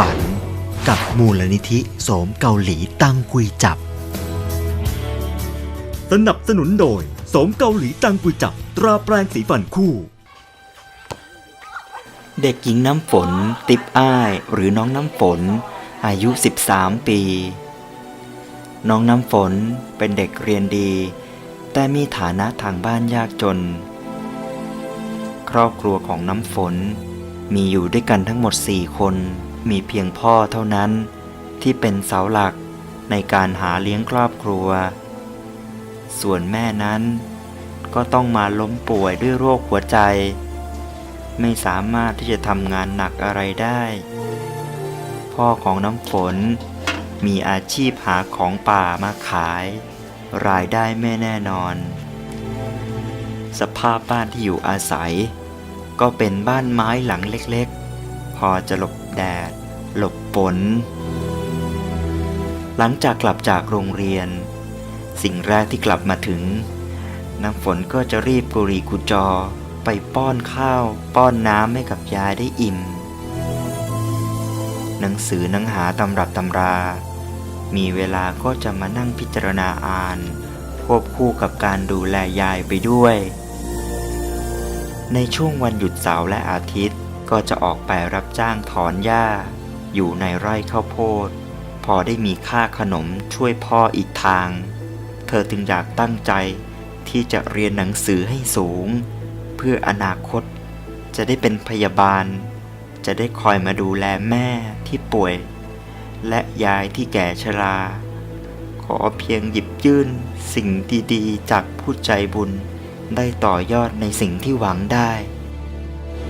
ฝัน กับมูลนิธิโสมเกาหลีตั้งกุยจับ สนับสนุนโดยโสมเกาหลีตังกุยจับ ตราแปรงสีฟันคู่ เด็กหญิงน้ำฝน ติบอ้าย หรือน้องน้ำฝน อายุ 13 ปี น้องน้ำฝนเป็นเด็กเรียนดี แต่มีฐานะทางบ้านยากจน ครอบครัวของน้ำฝนมีอยู่ด้วยกันทั้งหมด4คน มีเพียงพ่อเท่านั้น ที่เป็นเสาหลักในการหาเลี้ยงครอบครัว ส่วนแม่นั้น ก็ต้องมาล้มป่วยด้วยโรคหัวใจ ไม่สามารถที่จะทำงานหนักอะไรได้ พ่อของน้ำฝน มีอาชีพหาของป่ามาขาย รายได้ไม่แน่นอน สภาพบ้านที่อยู่อาศัย ก็เป็นบ้านไม้หลังเล็กๆ พอจะหลบแดด หลบฝน หลังจากกลับจากโรงเรียน สิ่งแรกที่กลับมาถึง น้ำฝนก็จะรีบกุรีกุจอไปป้อนข้าว ป้อนน้ำให้กับยายได้อิ่ม หนังสือหนังหาตำรับตำรา มีเวลาก็จะมานั่งพิจารณาอ่านควบคู่กับการดูแลยายไปด้วย ในช่วงวันหยุดเสาร์และอาทิตย์ ก็จะออกไปรับจ้างถอนหญ้า อยู่ในไร่ข้าวโพด พอได้มีค่าขนมช่วยพ่ออีกทาง เธอจึงอยากตั้งใจที่จะเรียนหนังสือให้สูง เพื่ออนาคตจะได้เป็นพยาบาล จะได้คอยมาดูแลแม่ที่ป่วย และยายที่แก่ชรา ขอเพียงหยิบยื่นสิ่งดีๆ จากผู้ใจบุญได้ต่อยอดในสิ่งที่หวังได้